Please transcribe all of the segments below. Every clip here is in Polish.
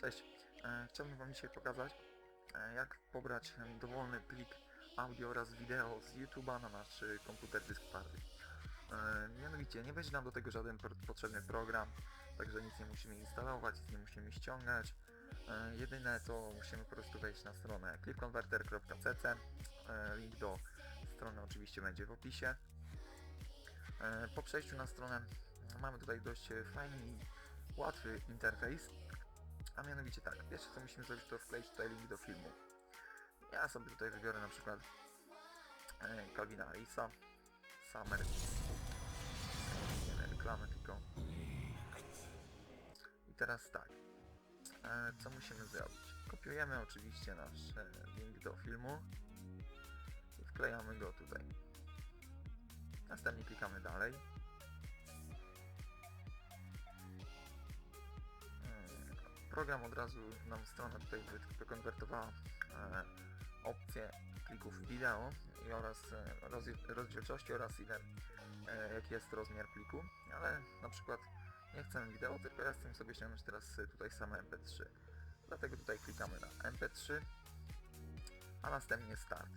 Cześć, e, chciałbym Wam dzisiaj pokazać, e, jak pobrać dowolny plik audio oraz wideo z YouTube'a na nasz e, komputer dysk twardy. E, mianowicie, nie będzie nam do tego żaden potrzebny program, także nic nie musimy instalować, nic nie musimy ściągać. Jedyne to musimy po prostu wejść na stronę clipconverter.cc. Link do strony oczywiście będzie w opisie. Po przejściu na stronę mamy tutaj dość fajny łatwy interfejs. A mianowicie tak, pierwsze co musimy zrobić to wkleić tutaj link do filmu. Ja sobie tutaj wybiorę na przykład e, Calvina Harrisa, Summer, nie reklamy tylko. I teraz tak, e, co musimy zrobić? Kopiujemy oczywiście nasz e, link do filmu i wklejamy go tutaj. Następnie klikamy dalej. Program od razu nam strona tutaj wy- wykonwertowała e, opcję klików wideo oraz e, rozdziel- rozdzielczości oraz ile, jaki jest rozmiar pliku, ale na przykład nie chcę wideo, tylko ja chcę sobie ściągnąć teraz tutaj same mp3. Dlatego tutaj klikamy na mp3, a następnie start.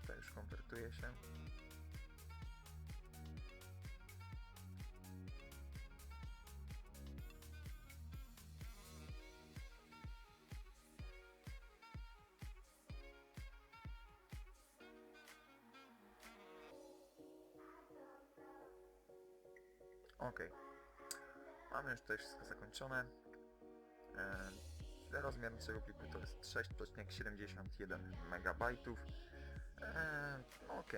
Tutaj już konwertuje się. Ok. Mamy już tutaj wszystko zakończone. E, rozmiar naszego pliku to jest 6.71 MB. E, ok.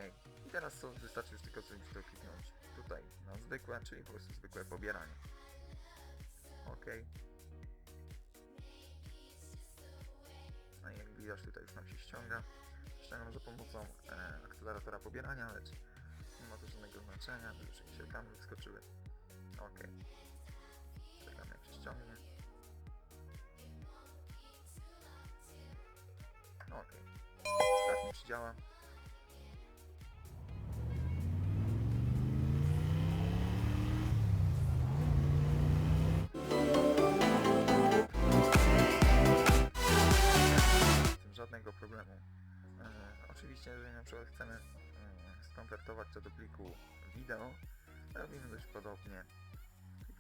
I teraz co wystarczy już tylko zrobić to kliknąć tutaj na zwykłe, czyli po prostu zwykłe pobieranie. Ok. No i jak widać tutaj już nam się ściąga. Ściągam za pomocą e, akceleratora pobierania, lecz nie ma to żadnego znaczenia, już jakieś reklamy wyskoczyły. Ok. Czekam jak się ściągnie. Ok. Sprawdźmy czy działa. Z tym żadnego problemu. E, oczywiście, jeżeli na przykład chcemy e, skonwertować to do pliku wideo, robimy dość podobnie.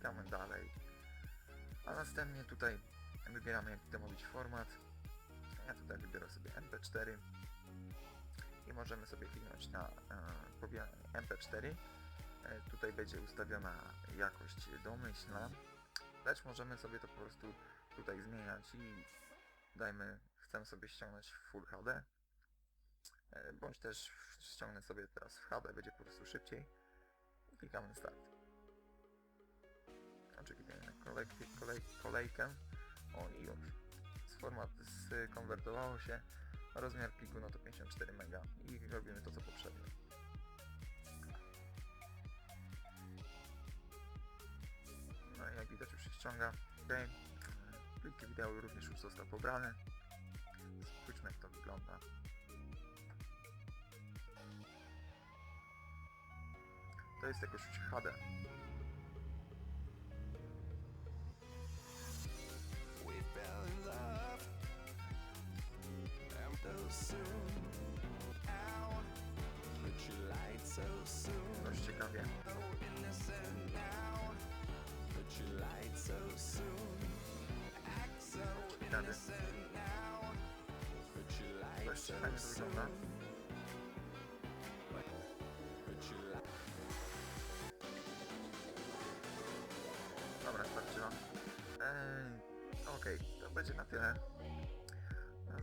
Klikamy dalej. A następnie tutaj wybieramy jaki to ma być format. Ja tutaj wybiorę sobie MP4 i możemy sobie kliknąć na e, pobieranie MP4. E, tutaj będzie ustawiona jakość domyślna, lecz możemy sobie to po prostu tutaj zmieniać i dajmy, chcę sobie ściągnąć w Full HD, e, bądź też ściągnę sobie teraz w HD, będzie po prostu szybciej. Klikamy start. Na kolejkę, kolej, kolejkę. O i już. Format skonwertowało się. Rozmiar pliku no to 54 MB i robimy to co poprzednio. No i jak widać już się ściąga. Ok. Plik wideo również już został pobrany. Spójrzmy jak to wygląda. To jest jakoś HD. Dość so fajnie to wygląda. Dobra, starczyła. Eee, Okej, to będzie na tyle.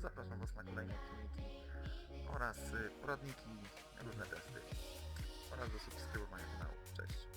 Zapraszam Was na kolejne filmiki oraz y, poradniki, różne testy oraz do subskrybowania kanału. Cześć.